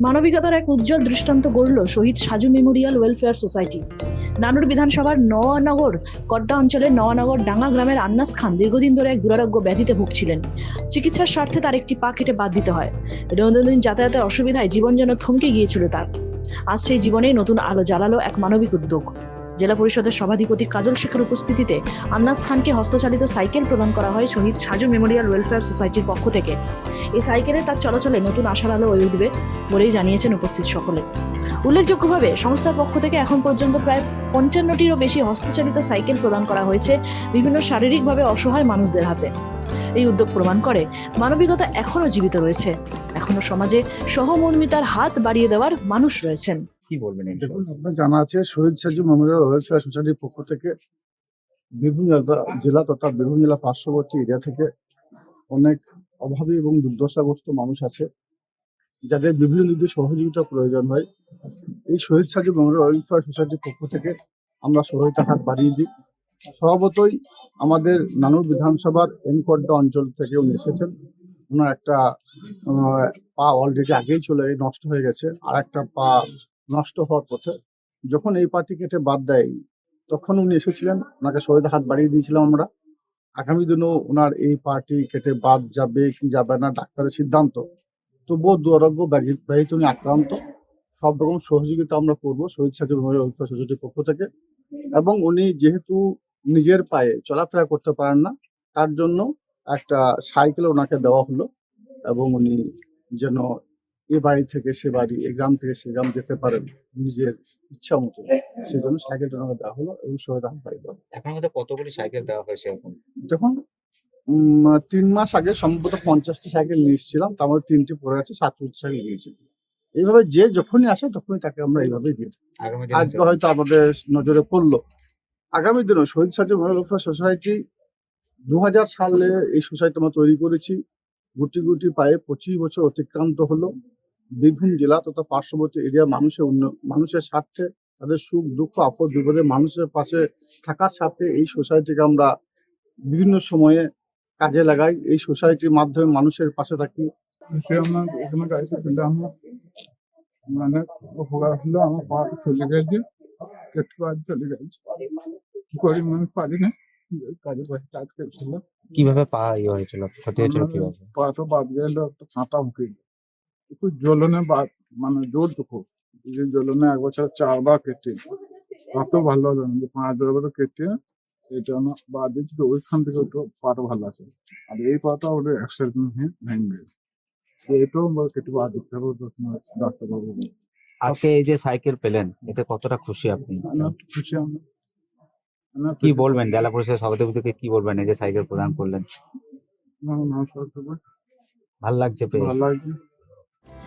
মানবিকতার এক উজ্জ্বল দৃষ্টান্ত গড়ল শহীদ Saju memorial welfare society. Nanur বিধানসভার নওয়ানগর, কড্ডা অঞ্চলের নওয়ানগর, ডাঙ্গা গ্রামের আন্নাস খান দীর্ঘদিন ধরে এক দুরারোগ্য ব্যাধিতে ভুগছিলেন। চিকিৎসার স্বার্থে তার একটি পা কেটে বাদ দিতে হয়। দৈনন্দিন যাতায়াতের অসুবিধায় জীবন যেন থমকে গিয়েছিল তার। আজ সেই জীবনেই নতুন আলো জ্বালালো এক মানবিক উদ্যোগ। জেলা পরিষদের সভাধিপতি কাজল শেখের উপস্থিতিতে আন্নাস খানকে হস্তচালিত সাইকেল প্রদান করা হয় শহীদ সাজু মেমোরিয়াল ওয়েলফেয়ার সোসাইটির পক্ষ থেকে। এই সাইকেলে তার চলাচলে নতুন আশার আলো হয়ে উঠবে বলেই জানিয়েছেন উপস্থিত সকলে। উল্লেখযোগ্যভাবে সংস্থার পক্ষ থেকে এখন পর্যন্ত প্রায় পঞ্চান্নটিরও বেশি হস্তচালিত সাইকেল প্রদান করা হয়েছে বিভিন্ন শারীরিকভাবে অসহায় মানুষদের হাতে। এই উদ্যোগ প্রমাণ করে মানবিকতা এখনও জীবিত রয়েছে। এখনও সমাজে সহমর্মিতার হাত বাড়িয়ে দেওয়ার মানুষ রয়েছেন। কি বলবেন দেখুন আপনার জানা আছে শহীদ সাজু মেমোরিয়াল ওয়েলফেয়ার সোসাইটির পক্ষ থেকে বিভিন্ন জেলা- তথা বিভিন্ন জেলা পার্শ্ববর্তী এরিয়া থেকে অনেক অভাবী এবং দুর্দশাগ্রস্ত মানুষ আছে যাদের বিভিন্ন দিক দিয়ে সহযোগিতা প্রয়োজন হয়। এই শহীদ সাজু মেমোরিয়াল ওয়েলফেয়ার সোসাইটির পক্ষ থেকে আমরা সহায়তা হাত বাড়িয়ে দিই। স্বভাবতই আমাদের নানুর বিধানসভার এনকড্ডা অঞ্চল থেকে উনি এসেছেন। ওনার একটা পা অলরেডি আগেই চলে নষ্ট হয়ে গেছে আর একটা পা নষ্ট হওয়ার পথে যখন এই পার্টি কেটে বাদ দেয়, তখন উনি এসেছিলেন, ওনাকে সহায়তা হাত বাড়িয়ে দিয়েছিলাম আমরা। আগামী দিনেও ওনার এই পার্টি কেটে বাদ যাবে কি যাবে না, ডাক্তারের সিদ্ধান্ত। তবুও দুরারোগ্য ব্যাধিতে উনি আক্রান্ত। সব রকম সহযোগিতা আমরা করব, শহীদ সাজু সোসাইটির পক্ষ থেকে। এবং উনি যেহেতু নিজের পায়ে চলাফেরা করতে পারেন না, তার জন্য একটা সাইকেল ওনাকে দেওয়া হলো এবং উনি যেন এ বাড়ি থেকে সে বাড়ি এ গ্রাম থেকে সে গ্রাম যেতে পারেন নিজের ইচ্ছা মতো। সেই জন্য সাইকেলটা ওনাকে দেওয়া হলো এবং বাড়িয়ে দেওয়া হলো। এখন মধ্যে কতগুলি সাইকেল দেওয়া হয়েছে এখন? দেখুন তিন মাস আগে সম্ভবত পঞ্চাশটি সাইকেল নিয়ে এসেছিলাম তার মধ্যে তিনটি পড়ে আছে সাতচল্লিশ সাইকেল নিয়েছি এইভাবে যে যখনই আসে তখনই তাকে আমরা এইভাবেই দিই। আজকে হয়তো আমাদের নজরে পড়ল। আগামী দিনে শহীদ সাজু ওয়েলফেয়ার সোসাইটি দু হাজার সালে এই সোসাইটি আমরা তৈরি করেছি গুটি গুটি পায়ে পঁচিশ বছর অতিক্রান্ত হলো। বীরভূম জেলা তথা পার্শ্ববর্তী এরিয়া মানুষের উন্ন- মানুষের স্বার্থে তাদের সুখ দুঃখ আপদ বিপদে মানুষের পাশে থাকার সাথে এই সোসাইটিকে আমরা বিভিন্ন সময়ে কাজে লাগাই। এই সোসাইটির মাধ্যমে মানুষের পাশে থাকি। মানে উপকার হলো আমার পাটা চলে গেছে কেটে বাদ চলে গেছে। কি করি মানে পারি না কাজে বসে কাজ করছিল কীভাবে পা ইয়ে হয়েছিল? ক্ষতি হয়েছিল কীভাবে? পাটা বাদ গেল একটা কাঁটা উঠে গেল। একটু জ্বলনে বাদ মানে জোর এই যে জ্বলনে এক বছর চারবার কেটে অত ভালো হলো না। যে পাঁচ বার কেটে এটা বাদ দিচ্ছি তো ওইখান থেকে একটু পাটা ভালো আছে। আর এই পাটা ওটা অ্যাক্সিডেন্ট হয়ে ভেঙে গেছে আমার কেটে বাদ দিতে হবে ডাক্তারবাবু আজকে এই যে সাইকেল পেলেন এতে কতটা খুশি আপনি? খুশি আমরা। কি বলবেন জেলা পরিষদের সভাধিপতিকে কি বলবেন এই যে সাইকেল প্রদান করলেন? নমস্কার ভালো লাগছে পেয়ে। ভালো লাগছে।